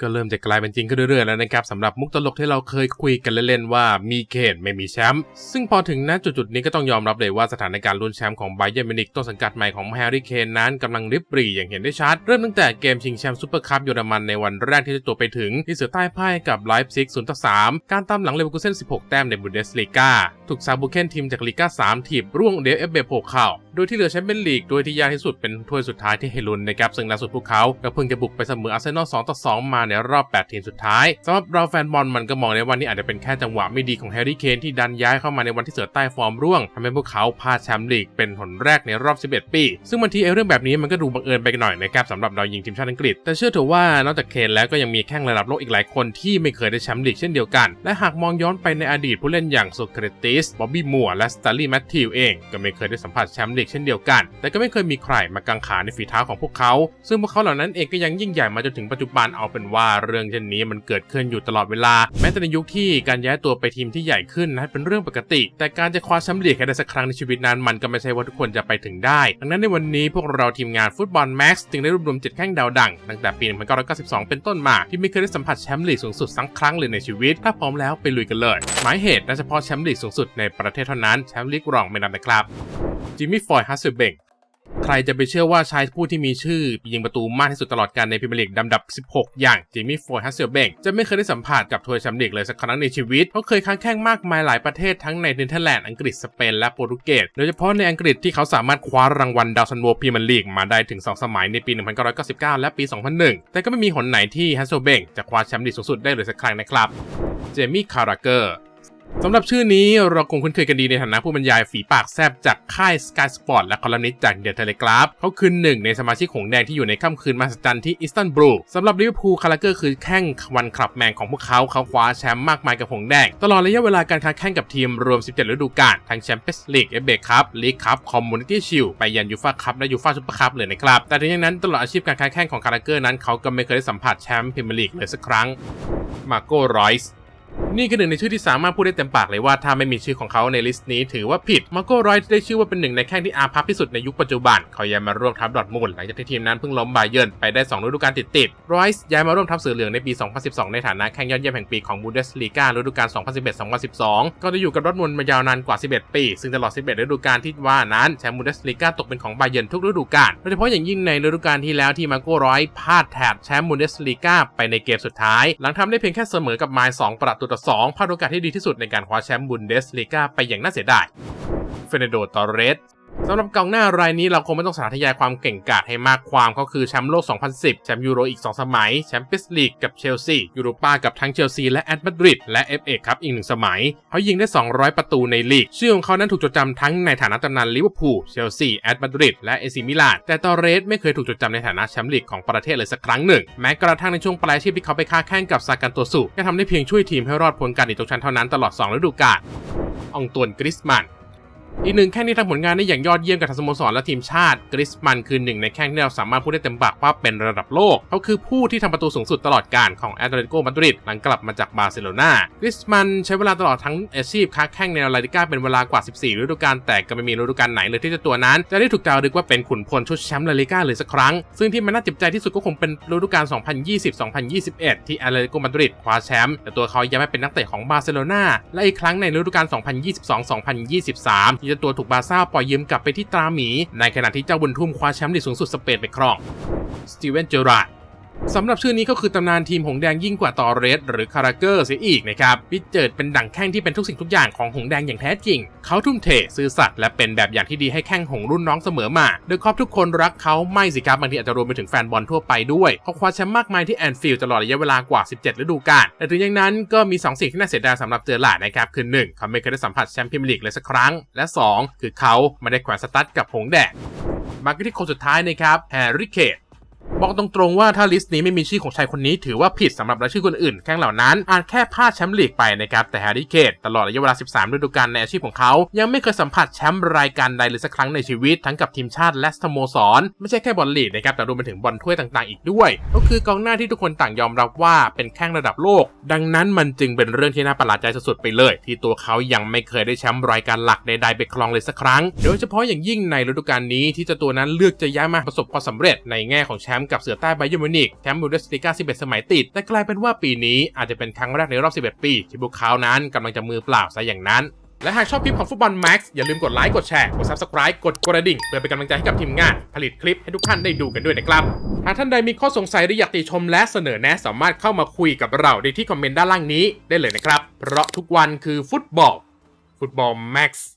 ก็เริ่มจะกลายเป็นจริงขึ้นเรื่อยๆแล้วนะครับสำหรับมุกตลกที่เราเคยคุยกันเล่นๆว่ามีเขตไม่มีแชมป์ซึ่งพอถึงณจุดๆนี้ก็ต้องยอมรับเลยว่าสถานการณ์ลุ้นแชมป์ของไบเยอร์มินิกต้นสังกัดใหม่ของแฮร์รี่เคนนั้นกำลังริบหรี่อย่างเห็นได้ชัด เริ่มตั้งแต่เกมชิงแชมป์ซูเปอร์คัพเยอรมันในวันแรกที่จ้าตัวไปถึงที่เสือใต้พ่ายกับไลฟ์ซิก0ต่อ3การตามหลังเลเวอร์คูเซ่น16 แต้มในบุนเดสลีกาถูกซาบูเคนทีมจากลีกา3ถีบร่วงเดฟเอฟเบโผล่เข่า โดยที่เหลือแชมเปี้ยนลีกโดยที่ยากที่สุดเป็นถ้วยสุดท้ายที่ให้ลุ้นนะครับ ซึ่งล่าสุดพวกเขาก็เพิ่งจะบุกไปเสมออาร์เซนอล2ต่อ2มาในรอบ 8 ทีมสุดท้ายสำหรับเราแฟนบอลมันก็มองในวันนี้อาจจะเป็นแค่จังหวะไม่ดีของแฮร์รี่เคนที่ดันย้ายเข้ามาในวันที่เสือใต้ฟอร์มร่วงทำให้พวกเขาพลาดแชมป์ลีกเป็นหนแรกในรอบ 11 ปี ซึ่งบางทีไอ้เรื่องแบบนี้มันก็ดูบังเอิญไปหน่อยนะครับสำหรับเรายิงทีมชาติอังกฤษ แต่เชื่อเถอะว่านอกจากเคนแล้วก็ยังมีแข้งระดับโลกอีกหลายคนที่ไม่เคยได้แชมป์ลีกเช่นเดียวกัน และหากมองย้อนไปในอดีตผู้เล่นอย่างโซเครติส บอบบี้มัวและสตาร์ลีแมทธิวเองก็ไม่เคยได้สัมผัสแชมป์ลีกเช่นเดียวกัน แต่ก็ไม่เคยมีใครมากังขาในฝีเท้าของพวกเขา ซึ่งพวกเขาเหล่านั้นเองก็ยังยิ่งใหญ่มาจนถึงปัจจุบันเอาเป็นว่าเรื่องเช่นนี้มันเกิดขึ้นอยู่ตลอดเวลา แม้แต่ในยุคที่การย้ายตัวไปทีมที่ใหญ่ขึ้นนั้นเป็นเรื่องปกติ แต่การจะคว้าแชมป์ลีกให้ได้สักครั้งในชีวิตนั้นมันก็ไม่ใช่ว่าทุกคนจะไปถึงได้ ดังนั้นในวันนี้พวกเราทีมงานฟุตบอลแม็กซ์จึงได้รวบรวมเจ็ดแข้งดาวดังตั้งแต่ปี 1992 เป็นต้นมาที่ไม่เคยได้สัมผัสแชมป์ลีกสูงสุดสักครั้งเลยในชีวิต ถ้าพร้อมแล้วไปลุยกันเลย หมายเหตุน่าเฉพาะแชมป์ลีกสูงสุดในประเทศเท่านั้นแชมป์ลีกรองไม่นับนะครับ จิมมี่ฟอยฮัสเซเบงใครจะไปเชื่อว่าชายผู้ที่มีชื่อยิงประตูมากที่สุดตลอดการในพรีเมียร์ลีกลำดับ 16 อย่างจิมมี่ฟอยฮัสเซลเบงจะไม่เคยได้สัมผัสกับถ้วยแชมป์ลีกเลยสักครั้งในชีวิต เขาเคยค้างแข่งมากมายหลายประเทศทั้งในเนเธอร์แลนด์อังกฤษสเปนและโปรตุเกสโดยเฉพาะในอังกฤษที่เขาสามารถคว้ารางวัลดาวซันโวพรีเมียร์ลีกมาได้ถึง 2 สมัยในปี 1999 และปี 2001 แต่ก็ไม่มีหนไหนที่ฮัสเซลเบงจะคว้าแชมป์ลีกสูงสุดได้เลยสักครั้งนะครับเจมี่คาราเกอร์ สำหรับชื่อนี้เราคงคุ้นเคยกันดีในฐานะผู้บรรยายฝีปากแซบจากค่าย Sky Sport และคอลัมนิสต์จากเดอะเทเลกราฟเขาคือหนึ่งในสมาชิกหงแดงที่อยู่ในค่ำคืนมหัศจรรย์ที่อิสตันบูลสำหรับลิเวอร์พูลคาราเกอร์คือแข้งวันคลับแมนของพวกเขาเขาคว้าแชมป์มากมายกับหงแดง ตลอดระยะเวลาการค้าแข่งกับทีมรวม 17 ฤดูกาลทั้งแชมเปี้ยนส์ลีกเอฟเบคัพลีกคัพคอมมูนิตี้ชิลไปยันยูฟ่าคัพและยูฟ่าซูเปอร์คัพเลยนะครับแต่ถึงอย่างนั้นตลอดอาชีพการค้าแข่งของคาราเกอร์นั้นเขาก็ไม่เคยได้สัมผัสแชมป์พรีเมียร์ลีกเลยสักครั้งมาโก้รอยส์ นี่คือหนึ่งในชื่อที่สามารถพูดได้เต็มปากเลยว่าถ้าไม่มีชื่อของเขาในลิสต์นี้ถือว่าผิดมาโก้รอยได้ชื่อว่าเป็นหนึ่งในแข้งที่อาภัพที่สุดในยุคปัจจุบันเขาย้ายมาร่วมทัพดอทมุนด์หลังจากที่ทีมนั้นเพิ่งล้มบาเยิร์นไปได้2ฤดูกาลติดๆรอยส์ย้ายมาร่วมทัพเสือเหลืองในปี 2012 ในฐานะแข้งยอดเยี่ยมแห่งปีของบูเดสลีกาฤดูกาล 2011-2012 ก็ได้อยู่กับดอทมุนด์มายาวนานกว่า 11 ปี ซึ่งตลอด 11 ฤดูกาลที่ว่านั้นแชมป์บูเดสลีกาตกเป็นของบาเยิร์นทุกฤดูกาลโดยเฉพาะอย่างยิ่งในฤดูกาลที่แล้วที่มาโก้รอยพลาดแถบแชมป์บูเดสลีกาไปในเกมสุดท้าย หลังทำได้เพียงแค่เสมอกับไมล์2ประตูต่อ2พลาดโอกาสที่ดีที่สุดในการคว้าแชมป์บุนเดสลีกาไปอย่างน่าเสียดายเฟเนโดตอเรส สำหรับกองหน้ารายนี้เราคงไม่ต้องสาธยายความเก่งกาจให้มากความเขาคือแชมป์โลก 2010 แชมป์ยูโรอีก 2 สมัย แชมเปี้ยนส์ลีกกับเชลซียูโรปากับทั้งเชลซีและแอตมาดริดและ FA ครับอีกหนึ่งสมัยเขายิงได้ 200 ประตูในลีก ชื่อของเขานั้นถูกจดจำทั้งในฐานะตำนานลิเวอร์พูลเชลซีแอตมาดริดและเอซิมิลานแต่ตอเรสไม่เคยถูกจดจำในฐานะแชมป์ลีกของประเทศเลยสักครั้งหนึ่งแม้กระทั่งในช่วงปลายชีพที่เขาไปค้าแข่งกับซากันโตสุก็ทำได้เพียงช่วยทีมให้รอดพ้นการหนีตกชั้นเท่านั้นตลอด2ฤดูกาลองตวนกริสมัน อีกหนึ่งแข้งที่ทำผลงานได้อย่างยอดเยี่ยมกับทางสโมสรและทีมชาติกริสมันคือหนึ่งในแข้งที่เราสามารถพูดได้เต็มปากว่าเป็นระดับโลก เขาคือผู้ที่ทำประตูสูงสุดตลอดการของแอตเลติโกมาดริดหลังกลับมาจากบาร์เซโลนากริสมันใช้เวลาตลอดทั้งอาชีพค้าแข้งในลาลิก้าเป็นเวลากว่า 14 ฤดูกาลแต่ก็ไม่มีฤดูกาลไหนเลยที่จะตัวนั้น จะได้ถูกจารึกว่าเป็นขุนพลชุดแชมป์ลาลิก้าเลยสักครั้ง ซึ่งที่มันน่าเจ็บใจที่สุดก็คงเป็นฤดูกาล 2020-2021 ที่แอตเลติโกมาดริดคว้าแชมป์แต่ตัวเขายังไม่เป็นนักเตะของบาร์เซโลนาและอีกครั้งในฤดูกาล 2022-2023ที่เจ้าตัวถูกบาซ่าปล่อยยืมกลับไปที่ตราหมี ในขณะที่เจ้าบุญทุ่มคว้าแชมป์ลีกสูงสุดสเปนไปครองสตีเวนเจอราร์ด สำหรับชื่อนี้ก็คือตำนานทีมหงแดงยิ่งกว่าตอเรสหรือคาราเกอร์เสียอีกนะครับพิเจิดเป็นดั่งแข้งที่เป็นทุกสิ่งทุกอย่างของหงแดงอย่างแท้จริง เขาทุ่มเทซื่อสัตย์และเป็นแบบอย่างที่ดีให้แข้งหงรุ่นน้องเสมอมา โดยครอบทุกคนรักเขาไม่สิครับบางทีอาจจะรวมไปถึงแฟนบอลทั่วไปด้วยเขาคว้าแชมป์มากมายที่แอนฟิลด์ตลอดระยะเวลากว่า 17 ฤดูกาลแต่ถึงอย่างนั้นก็มี 2 สิ่งที่น่าเสียดายสำหรับเจอหลาดนะครับคือ 1 เขาไม่เคยได้สัมผัสแชมป์พรีเมียร์ลีกเลยสักครั้ง และ 2 คือเขาไม่ได้แขวนสตั๊ดกับหงแดงมากันที่คนสุดท้ายนะครับแฮร์รี่เคท บอกตรงๆว่าถ้าลิสต์นี้ไม่มีชื่อของชายคนนี้ถือว่าผิดสำหรับรายชื่อคนอื่นแข้งเหล่านั้นอาจแค่พลาดแชมป์ลีกไปนะครับแต่แฮร์รี่เคทตลอดระยะเวลา 13 ฤดูกาลในอาชีพของเขา ยังไม่เคยสัมผัสแชมป์รายการใดเลยสักครั้งในชีวิตทั้งกับทีมชาติและสโมสร ไม่ใช่แค่บอลลีกนะครับแต่รวมไปถึงบอลถ้วยต่างๆ อีกด้วย ก็คือกองหน้าที่ทุกคนต่างยอมรับว่าเป็นแข้งระดับโลก ดังนั้นมันจึงเป็นเรื่องที่น่าประหลาดใจสุดๆไปเลย ที่ตัวเขายังไม่เคยได้แชมป์รายการหลักใดๆไปครองเลยสักครั้ง โดยเฉพาะอย่างยิ่งในฤดูกาลนี้ที่เจ้าตัวนั้นเลือกจะย้ายมาประสบความสำเร็จในแง่ของแชมป์กับเสือใต้ไบเยอร์มิวนิกแชมป์บูเดสติก้า 11 สมัยติด แต่กลายเป็นว่าปีนี้อาจจะเป็นครั้งแรกในรอบ 11 ปี ที่พวกเขานั้นกำลังจะมือเปล่าซะอย่างนั้นและหากชอบคลิปของฟุตบอลแม็กซ์อย่าลืมกดไลค์ กดแชร์ กด Subscribe กดกระดิ่ง เพื่อเป็นกำลังใจให้กับทีมงาน ผลิตคลิปให้ทุกท่านได้ดูกันด้วยนะครับ หากท่านใดมีข้อสงสัยหรืออยากติชมและเสนอแนะสามารถเข้ามาคุยกับเราได้ที่คอมเมนต์ด้านล่างนี้ได้เลยนะครับ เพราะทุกวันคือฟุตบอล ฟุตบอลแม็กซ์